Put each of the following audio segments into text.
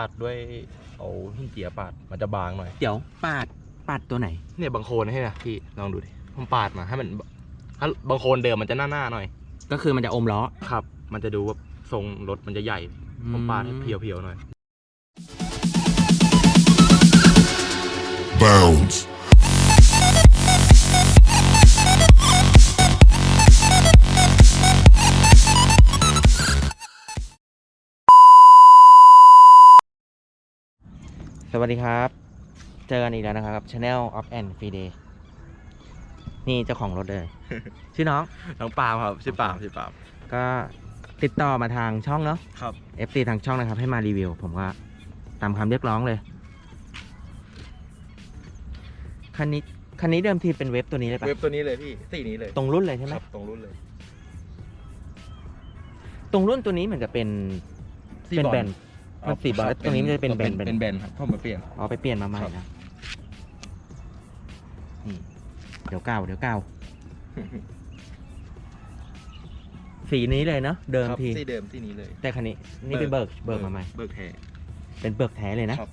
ปาดด้วยเอาหินเจียปาดมันจะบางหน่อย เดี๋ยวปาดปาดตัวไหน เนี่ยบางโคนให้นะพี่ลองดูดิผมปาดมาให้มันถ้าบางโคนเดิมมันจะหน้าๆหน่อย ก็คือมันจะอมล้อครับ มันจะดูว่าทรงรถมันจะใหญ่ผมปาดให้เพียวๆหน่อย Bounds. สวัสดีครับ เจอกันอีกแล้วนะครับกับ Channel of and Free Day นี่เจ้าของรถเลย ชื่อน้อง น้องปาล์มครับชื่อปาล์มชื่อปาล์ม ก็ติดต่อมาทางช่องเนาะ ครับ FC ทางช่องนะครับ ให้มารีวิว ผมก็ตามคำเรียกร้องเลย คันนี้คันนี้เดิมทีเป็นเว็บตัวนี้เลยปะเว็บตัวนี้เลยพี่สีนี้เลยตรงรุ่นเลยใช่ไหมครับตรงรุ่นเลยตรงรุ่นตัวนี้เหมือนจะเป็น เป็นแบน มันสีบอลแล้วตรงนี้มันจะเป็นแบนเป็นแบนครับผมมาเปลี่ยนเอาไปเปลี่ยนมาใหม่ครับนะนี่เดี๋ยวเก้าเดี๋ยวเก้าสีนี้เลยเนาะเดิมครับทีสีเดิมสีนี้เลย แต่คันนี้นี่เป็นเบิกเบิกมาใหม่เบิกแท้เป็นเบิกแท้เลยนะครับ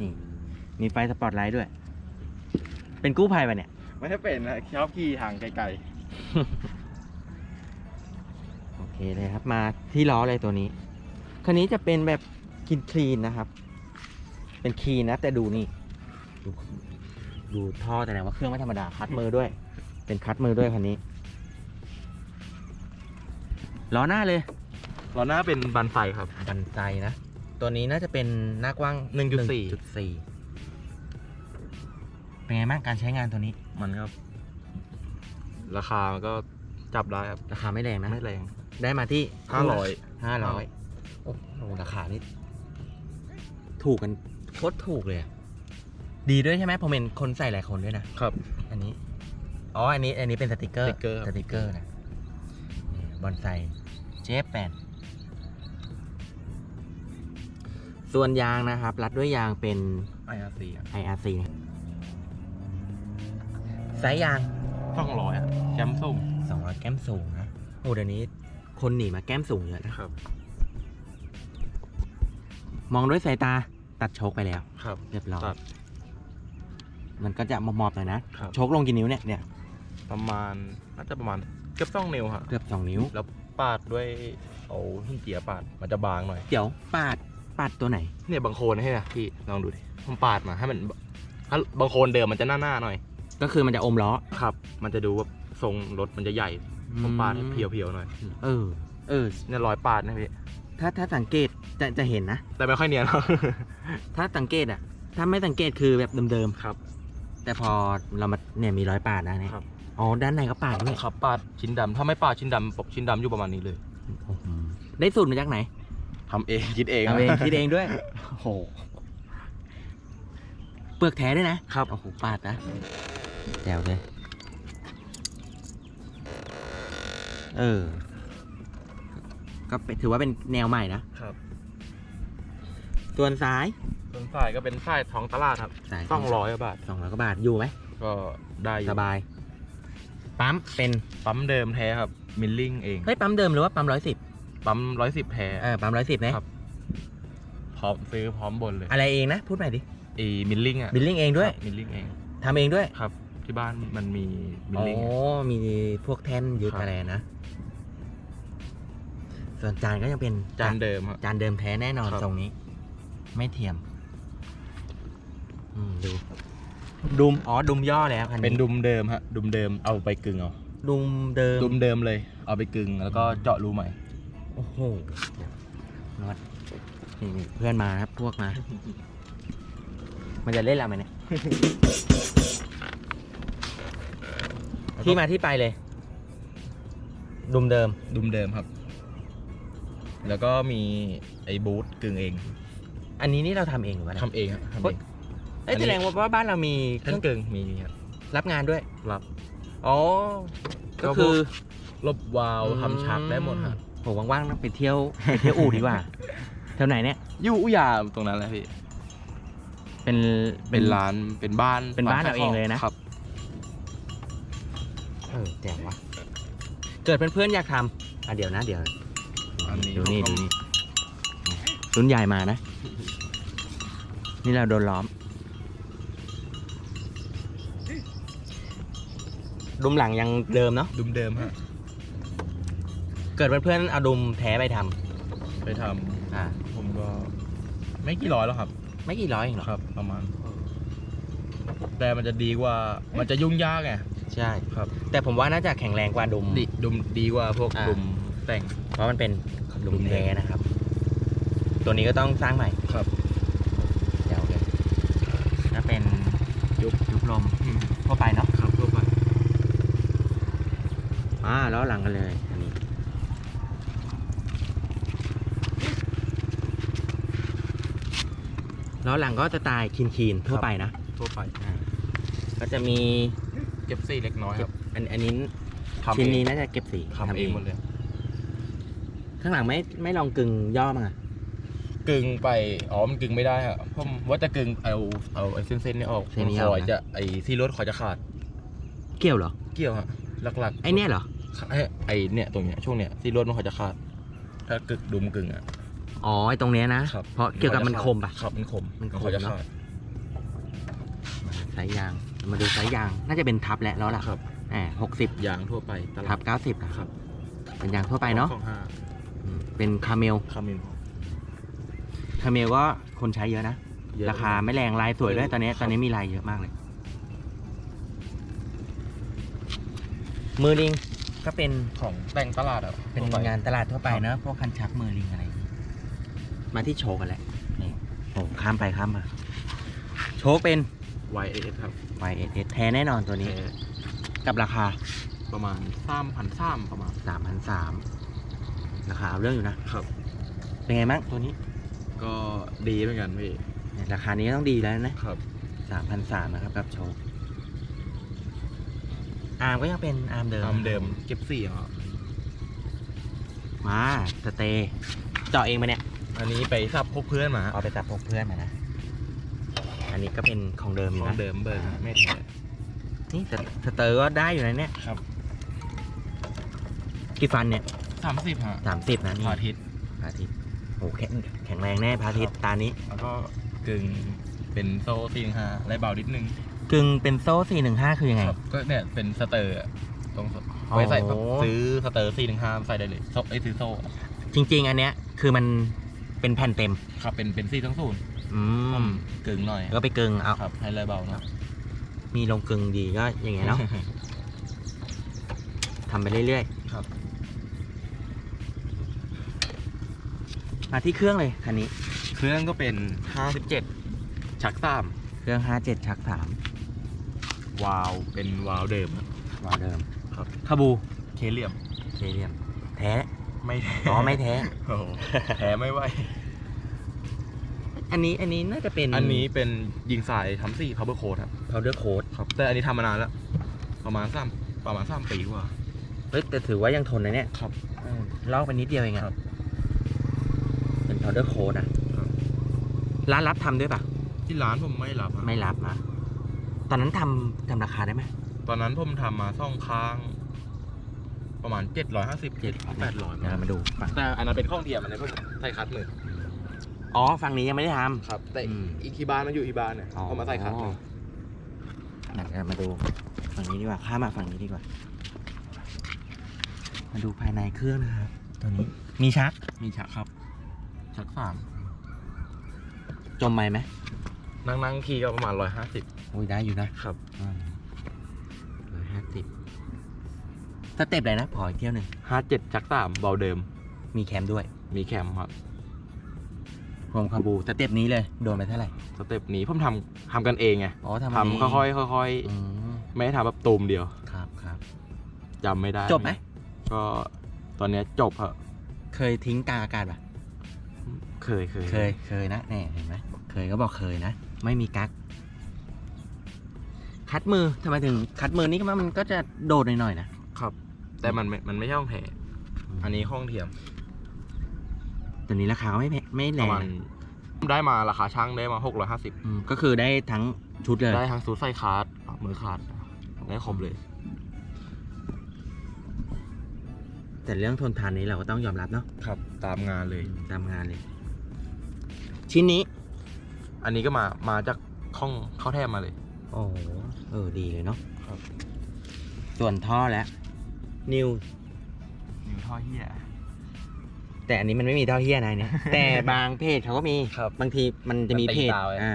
นี่มีไฟสปอตไลท์ด้วย เป็นกู้ภัยปะเนี่ยไม่ใช่เป็นนะชอบขี่ทางไกลโอ เคเลยครับ มาที่ล้อเลยตัวนี้ คันนี้จะเป็นแบบกินคลีนนะครับ เป็นคลีนนะ แต่ดูนี่ ดูดูท่อแต่ไหนว่าเครื่องไม่ธรรมดาคัดมือด้วย เป็นคัดมือด้วยคันนี้ล้อหน้าเลยๆล้อหน้าเป็นบันไฟครับ บันใจนะ ตัวนี้น่าจะเป็นหน้ากว้าง1.4 1.4 เป็นไงบ้างการใช้งานตัวนี้ มันครับราคามันก็จับได้ครับ ราคาไม่แรงนะ ไม่แรง ได้มาที่ห้าร้อยห้าร้อยโอ้โหราคานี่ถูกกันโคตรถูกเลยอะดีด้วยใช่ไหมผมเห็นคนใส่หลายคนด้วยนะครับ อันนี้ อ๋อ อันนี้ อันนี้เป็นสติกเกอร์ สติกเกอร์ สติกเกอร์นะนี่บอนไซเจแปนส่วนยางนะครับ รัดด้วยยางเป็น IRC IRC นะไซส์ยางสองร้อยอะแชมป์ส่ง200แก้มสูงนะ โอ้เดี๋ยวนี้ คนหนีมาแก้มสูงเยอะนะครับ มองด้วยสายตาตัดโชคไปแล้ว ครับ เรียบร้อยตัด มันก็จะมอบๆหน่อยนะครับ โชคลงกี่นิ้วเนี่ยเนี่ยประมาณน่าจะประมาณเกือบสองนิ้วฮะเกือบสองนิ้ว แล้วปาดด้วยเอาหินเจียปาดมันจะบางหน่อย เดี๋ยวปาดปาดตัวไหน เนี่ยบางโคนให้นะพี่ลองดูดิผมปาดมาให้มันถ้าบางโคนเดิมมันจะหน้าๆหน่อย ก็คือมันจะอมล้อ ครับ มันจะดูว่าทรงรถมันจะใหญ่ ผมปาดให้เพียวๆหน่อย เออ เออ เนี่ยรอยปาดนะพี่ ถ้าถ้าสังเกตจะจะเห็นนะ แต่ไม่ค่อยเนียนหรอกถ้าสังเกตอะถ้าไม่สังเกตคือแบบเดิมครับๆแต่พอเรามาเนี่ยมีรอยปาดนะเนี่ยครับ อ๋อ ด้านในก็ปาดด้วยครับปาดชิ้นดำถ้าไม่ปาดชิ้นดำปกชิ้นดำอยู่ประมาณนี้เลยโอ้โหได้สูตรมาจากไหนทำเองคิดเองทำเองคิดเองด้วย โอ้โห เปลือกแท้ด้วยนะครับ โอ้โหปาดนะแจ๋วเลย เออ ก็เป็นถือว่าเป็นแนวใหม่นะครับ ส่วนซ้ายส่วนสายก็เป็นสายท้องตลาดครับสายต้องร้อยบาท สองร้อยกว่าบาทอยู่ไหมก็ได้อยู่สบาย ปั๊มเป็นปั๊มเดิมแท้ครับ มิลลิ่งเอง เฮ้ยปั๊มเดิมหรือว่าปั๊มร้อยสิบปั๊มร้อยสิบแท้ เออปั๊มร้อยสิบนะครับ พร้อมซื้อพร้อมบนเลย อะไรเองนะ พูดใหม่ดิ อีมิลลิ่งอะบิลลิ่งเองด้วยมิลลิ่งเองทำเองด้วย ครับ ที่บ้านมันมีมิลอ๋อ ลิ่ง มีพวกแท่นยึดครับ อะไรนะ ส่วนจานก็ยังเป็นจานเดิมครับ จานเดิมแท้แน่นอนครับตรงนี้ ไม่เทียม อืม ดู ดุม อ๋อ ดุมย่อแล้วคันนี้เป็นดุมเดิมฮะดุมเดิมเอาไปกึ่งเอาดุมเดิม ดุมเดิมเลย เอาไปกึ่งแล้วก็เจาะรูใหม่ โอ้โหนวดนี่นี่เพื่อนมาครับ พวกมา มันจะเล่นอะไรเนี่ย ที่มาที่ไปเลย ดุมเดิม ดุมเดิมครับ แล้วก็มีไอ้บูทกึ่งเองอันนี้นี่เราทำเองหรือเปล่าเนี่ยทำเองครับทำเฮ้เอยงเอ้ยอันนี้ แสดงว่าบ้านเรามีเคทั้รื่องงกึ่งมีมีครับ รับงานด้วยรับ อ๋อ ก็ก็พวกคือลบวาล์วทำชักได้หมดฮะโหว่างๆนะไปเที่ยวไปเที่ยวอู่ดีกว่าแถวไหนเนี่ยอยู่อุยามตรงนั้นแหละพี่ เป็น เป็นร้านเป็นบ้านเป็นบ้านขเราเองเลยนะ ครับเออแจ๋วว่ะเกิดเพื่อนๆอยากทำอะเดี๋ยวนะเดี๋ยวอันนี้ดูนี่ผมดูก็นี่รุ่นใหญ่มานะ นี่เราโดนล้อม ดุมหลังยังเดิมเนาะ ดุมเดิมฮะ เกิดเพื่อนๆเอาดุมแท้ไปทำไปทอ่าำผมก็ไม่กี่ร้อยแล้วครับ ไม่กี่ร้อยเองเหรอ ครับ ประมาณ แต่มันจะดีกว่ามันจะยุ่งยากไง ใช่ครับ แต่ผมว่าน่าจะแข็งแรงกว่าดุม ดีดุมดีกว่าพวกอ่า ดุมแต่ง เพราะมันเป็นดุมดุมแท้ แท้นะครับ ตัวนี้ก็ต้องสร้างใหม่ครับ เดี๋ยวเลยถ้าเป็นยุบ ยุบลมทั่วไปเนาะครับทั่วไปอ่าล้อหลังกันเลยอันนี้ล้อหลังก็จะตายคีนคีนๆทั่วไปนะ ทั่วไปอ่าก็จะมี เก็บซี่เล็กน้อยครับอันอันนี้ทำชิ้นเองนี้น่าจะเก็บสีทำเองหมดเลย ข้างหลังไม่ไม่ลองกึ่งย่อมั้งอะกึ่งไป อ๋อ มันกึ่งไม่ได้ฮะผมว่าจะกึ่งเอาเอาไอ้เส้นๆนี่ออกเส้นนี้มัออกคอยนะจะไอ้ที่รถคอยจะขาดเกี่ยวเหรอเกี่ยวฮะหลักๆไอเนี่ยเหรอไอ้ไอ้เนี่ยตรงเนี้ยช่วงเนี้ยที่รถมันคอยจะขาด ถ้ากึกดุมกึ่งอะ อ๋อไอตรงเนี้ยนะครับ เพราะเกี่ยวกับมันคมปะ ครับมันคมมันคมคอยจะเนอะ ขาดสายยาง มาดูสายยาง น่าจะเป็นทับแหละแล้วล่ะครับแหมหกสิบยางทั่วไปตลาดทับเก้าสิบอะครับ เป็นยางทั่วไปเนาะสองห้าอืมเป็นคาเมล คามินคาเมลก็คนใช้เยอะนะ เยอะ ราคาไม่แรงลายสวยด้วยเออตอนนี้ครับ ตอนนี้มีลายเยอะมากเลย มือลิงก็เป็นของแต่งตลาดอะเป็นทั่วไปงานตลาดทั่วไปครับเนอะพวกคันชักมือลิงอะไรมาที่โชว์กันแหละนี่โอ้ข้ามไปข้ามมา โชว์เป็น YAS ครับ YSS แท้แน่นอนตัวนี้ กับราคาประมาณสามพันสามประมาณ 3,300ราคาเอาเรื่องอยู่นะ ครับ เป็นไงบ้างตัวนี้ ก็ดีเหมือนกันพี่เนี่ยราคานี้ต้องดีแล้วนะ ครับ 3,300นะครับกับโชว์อาร์มก็ยังเป็นอาร์มเดิม ตามเดิมเก็บสี่ครับมาสเตย์เจาะเองมาเนี่ย อันนี้ไปซับพกเพื่อนมา เอาไปตัดพกเพื่อนมานะอั นนี้ก็เป็นของเดิมอยู่ของนะเดิมเบิร์ไม่แท้นี่สสเตอร์ก็ได้อยู่นะเนี่ยครับกี่ฟันเนี่ยสามสิบฮะสามสิบนะนี่พาทิตย์ พระอาทิตย์โอ้แข็งแข็งแรงแน่พระอาทิตย์ตานี้ แล้วก็กึ่งเป็นโซ่สี่ห้าไรเบานิดนึงกึ่งเป็นโซ่สี่หนึ่งห้าคือยังไง ครับก็เนี่ยเป็นสเตอร์อะตรงอ๋อไว้ใส่ซื้อสเตอร์สี่หนึ่งห้าใส่ได้เลยโซ่ไอ้ยซื้อโซ่จริง ๆ อันเนี้ยคือมันเป็นแผ่นเต็ม ครับเป็นเป็นสี่ทั้งศูนย์ อืมกึ่งหน่อยแล้วก็ไปกึ่งเอาครับ ให้ไรเบาเนาะมีลงกึ่งดีก็อย่างเงี้ยเนาะทำไปเรื่อยครับๆมาที่เครื่องเลยคันนี้ เครื่องก็เป็นห้าสิบเจ็ดชักสามเครื่อง 57 ชัก3วาล์วเป็นวาล์วเดิมครับวาล์วเดิมครับคาบูเคเหลี่ยมเคเรียม แท้ไม่แท้อ๋อไม่แท้โอ้โหแท้ไม่ไหว อันนี้อันนี้น่าจะเป็นอันนี้เป็นยิงสายทำสี่ power code ครับ powder coat ครับ แต่อันนี้ทำมานานแล้ว ประมาณสามประมาณสามปีกว่า เฮ้ยแต่ถือว่ายังทนนะเนี่ยครับเออลอกไปนิดเดียวเองอะครับเป็น powder coat อะครับร้านรับทำด้วยปะที่ร้านผมไม่รับอะไม่รับนะตอนนั้นทำทำราคาได้ไหมตอนนั้นผมทำมาซ่องค้าง ประมาณเจ็ดร้อยห้าสิบเจ็ดแปดร้อยเดี๋ยวเรามาดูฝั่งแต่อันนั้นเป็นข้องเทียมอันนี้ผมใส่คัดมือ อ๋อฝั่งนี้ยังไม่ได้ทำ ครับแต่อืมอีกที่บ้านมันอยู่ที่บ้านเนี่ยเอามาใส่คัดมืองั้นเรามาดูฝั่งนี้ดีกว่า ข้ามมาฝั่งนี้ดีกว่า มาดูภายในเครื่องนะครับ ตัวนี้ มีชัก มีชักครับ ชักสามจมไหมไหมนั่งนั่งๆขี่ก็ประมาณร้อยห้าสิบโอ้ยได้อยู่นะครับ ร้อยห้าสิบสเต็ปเลยนะพออีกเที่ยวหนึ่งห้าเจ็ดชักสามเบาเดิม มีแคมด้วย มีแคมครับ โครมคาบูสเต็ปนี้เลยโดนไปเท่าไหร่สเต็ปนี้ผมทำทำกันเองไงอ๋อทำทำค่อยๆค่อยอืมๆไม่ได้ทำแบบตูมเดียวครับครับ จำไม่ได้จบไหมก็ตอนเนี้ยจบเหอะเคยทิ้งกลางอากาศป่ะ เคยเคยเคยเคยนะเนี่ยเห็นไหมเคยก็บอกเคยนะ ไม่มีกั๊กคัดมือทำไมถึงคัดมือนี่ก็ว่ามันก็จะโดดหน่อยๆนะครับ แต่มันไม่มันไม่ใช่ห้องแผลอันนี้ห้องเทียม ตัวนี้ราคาก็ไม่แพงไม่ปแรระงมาณนะได้มาราคาช่างได้มาหกร้อยห้าสิบอืมก็คือได้ทั้งชุดเลย ได้ทั้งซูดไส้คาร์ดมือขาดได้ครบเลย แต่เรื่องทนทานนี้เราก็ต้องยอมรับเนาะครับ ตามงานเลย ตามงานเลย ชิ้นนี้ อันนี้ก็มามาจากข้องเข้าแทบมาเลย โอ้โหเออดีเลยเนาะครับ ส่วนท่อแล้วนิว นิวท่อเฮีย แต่อันนี้มันไม่มีท่อเฮียนายเนี่ย แต่บางเพจเขาก็มีครับบางทีมันจะมีมันตีเพจตาไว้ อ่า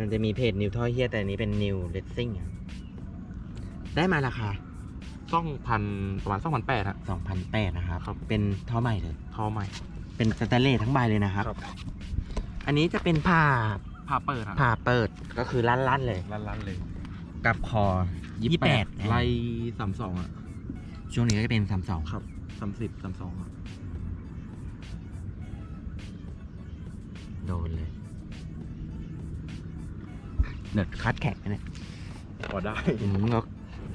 มันจะมีเพจนิวท่อเฮียแต่อันนี้เป็นนิวเลสซิ่งได้มาราคาซ่องพันประมาณซ่องพันแปดฮะ2,800นะครับ ครับ เป็นท่อใหม่เลยท่อใหม่ เป็นสแตนเลสทั้งใบเลยนะครับอันนี้จะเป็นผ่าผ้าเปิดฮะผ่าเปิดก็คือลั่นๆเลย ลั่นๆเลยกับคอ28ไล่สามสองอะ ช่วงนี้ก็จะเป็น32ครับสามสิบสามสองอะ โดนเลยเนิร์ดคัดแข็งนะเนี่ยพอได้ อืมก็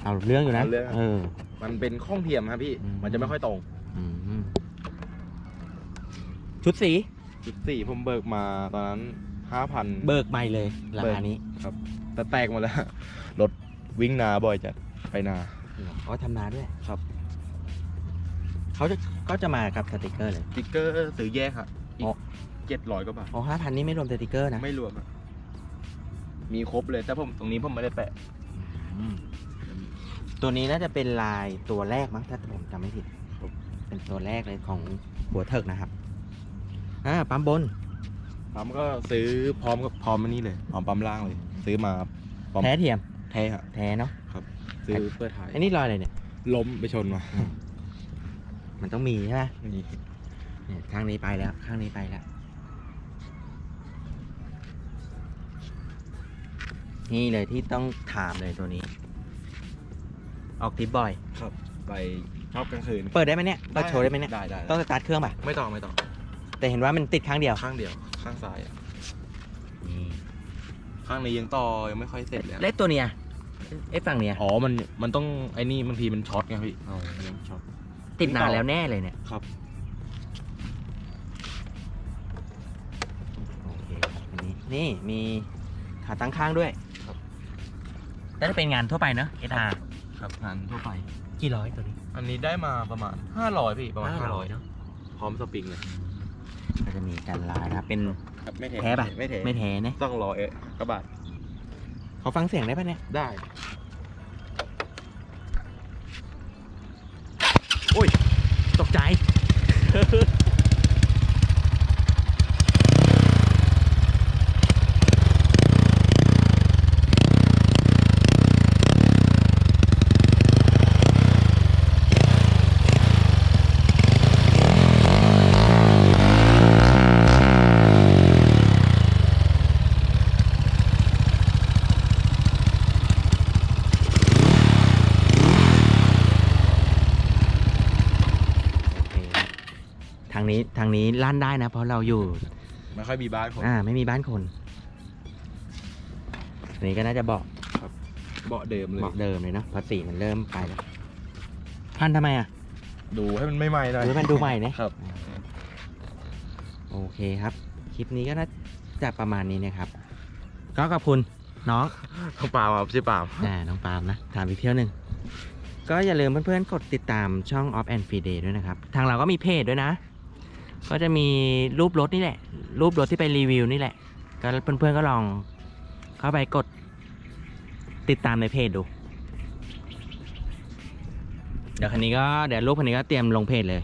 เอาเรื่องอยู่นะเอาเรื่อง เออ มันเป็นข้องเทียมครับพี่ อืม มันจะไม่ค่อยตรงอืมชุดสีจุดสี่ผมเบิกมาตอนนั้นห้าพัน เบิกใหม่เลยราคานี้ครับแต่แตกหมดแล้ว รถวิ่งนาบ่อยจัดไปนาเขาทำนาด้วยครับ เขาจะก็จะมากับสติกเกอร์เลย สติ๊กเกอร์ซื้อแยกครับอีอ๋อก เจ็ดร้อยกว่าบาทอ๋อห้าพันนี่ไม่รวมสติกเกอร์นะไม่รวมอะมีครบเลยแต่ผมตรงนี้ผมไม่ได้แปะ อืมตัวนี้น่าจะเป็นลายตัวแรกมั้งถ้าผมจำไม่ผิด เป็นตัวแรกเลยของหัวเถิกนะครับอ่าปั๊มบน ปั๊มก็ซื้อพร้อมกับพร้อมอันนี้เลยพร้อมปั๊มล่างเลย ซื้อมาพร้อมแท้เทียม แท้ฮะแท้เนาะ ซื้อเพื่อถ่ายอันนี้รอยอะไรเนี่ย ล้มไปชนมามันต้องมีใช่ไหมนี่เนี่ยข้างนี้ไปแล้ว ข้างนี้ไปแล้ว นี่เลยที่ต้องถามเลยตัวนี้ ออกทริปบ่อย ครับ ไปชอบกลางคืน เปิดได้ไหมเนี่ยเปิดโชว์ได้ไหมเนี่ยได้ได้ต้องสตาร์ทเครื่องป่ะ ไม่ต้องไม่ต้อง แต่เห็นว่ามันติดข้างเดียวข้างเดียว ข้างซ้ายอะนี่ข้างนี้ยังต่อยังไม่ค่อยเสร็จเลยอะเล็กตัวเนี้ยเอ๊ะฝั่งเนี้ยอ๋อ มัน มันต้องไอ้นี่บางทีมันช็อตไงพี่อ๋อมันช็อต ติดนานแล้วแน่เลยเนี่ยครับ โอเคครับอันนี้นี่มีขาตั้งข้างด้วยครับ แต่ถ้าเป็นงานทั่วไปเนอะเอทาครับงานทั่วไป กี่ร้อยตัวนี้อันนี้ได้มาประมาณ 500พี่ประมาณ500 500เนอะพร้อมสปริงเลยก็จะมีการลายนะครับเป็นครับไม่แท้ป่ะไม่แท้ไม่แท้นะต้องรอเอ๊ะกระบาดเขาฟังเสียงได้ป่ะเนี่ยได้ตกใจ โอเคครับทางนี้ ทางนี้ลั่นได้นะ เพราะเราอยู่ไม่ค่อยมีบ้านคนอ่าไม่มีบ้านคนอันนี้ก็น่าจะเบาะเบาะเดิมเลยเบาะเดิมเลยเนาะเพราะสีมันเริ่มไปแล้วพันทำไมอะดูให้มันไม่ไหม้หน่อยหรือมันดูใหม่เนี่ยครับ โอเคครับ คลิปนี้ก็น่าจะประมาณนี้นะครับ ก็ขอบคุณน้องต้องปาล์มครับชื่อปาล์มอ่าน้องปาล์มนะถามอีกเที่ยวหนึ่งก็อย่าลืมเพื่อนๆกดติดตามช่อง Off and Free Day ด้วยนะครับ ทางเราก็มีเพจด้วยนะ ก็จะมีรูปรถนี่แหละ รูปรถที่ไปรีวิวนี่แหละ ก็เพื่อนๆก็ลองเข้าไปกดติดตามในเพจดู เดี๋ยวคันนี้ก็เดี๋ยวรูปคันนี้ก็เตรียมลงเพจเลย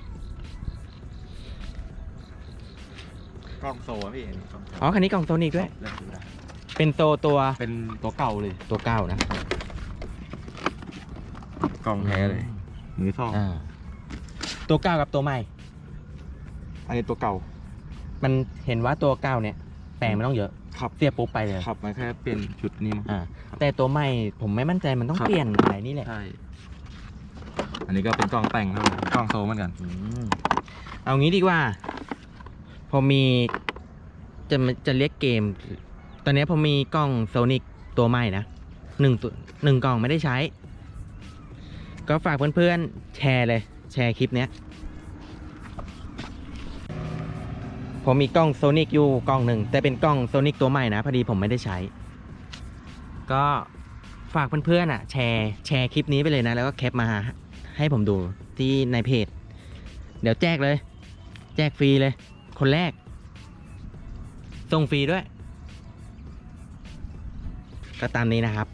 กล้องโซ่พี่อันนี้กล้องโซ่อ๋อคันนี้กล่องโซนิกด้วยเล่นดูได้เป็นโซตัวเป็นตัวเก่าเลยตัวเก้านะกล้องแท้เลยมือสองอ่าตัวเก้ากับตัวใหม่ อันนี้ตัวเก่า มันเห็นว่าตัวเก้าเนี่ยแปลงไม่ต้องเยอะครับเสียบปุ๊บไปเลยครับมันแค่เปลี่ยนชุดนี้มั้งอ่า แต่ตัวใหม่ผมไม่มั่นใจมันต้องครับ เปลี่ยนอะไรนี่แหละใช่ อันนี้ก็เป็นกล้องแต่งครับผมกล้องโซ่เหมือนกัน อืมเอางี้ดีกว่าพอมีจะจะเรียกเกม ตอนนี้ผมมีกล้องโซนิกตัวใหม่นะหนึ่งตัวหนึ่งกล่องไม่ได้ใช้ ก็ฝากเพื่อนๆแชร์เลย แชร์คลิปเนี้ย ผมมีกล้องโซนิกอยู่กล้องหนึ่งแต่เป็นกล้องโซนิกตัวใหม่นะพอดีผมไม่ได้ใช้ ก็ฝากเพื่อนๆอะ แชร์แชร์คลิปนี้ไปเลยนะ แล้วก็แคปมาให้ผมดูที่ในเพจ เดี๋ยวแจกเลย แจกฟรีเลย คนแรกส่งฟรีด้วย ก็ตามนี้นะครับ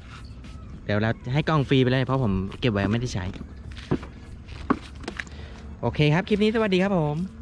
เดี๋ยวเราให้กล้องฟรีไปเลย เพราะผมเก็บไว้ไม่ได้ใช้ โอเคครับ คลิปนี้สวัสดีครับผม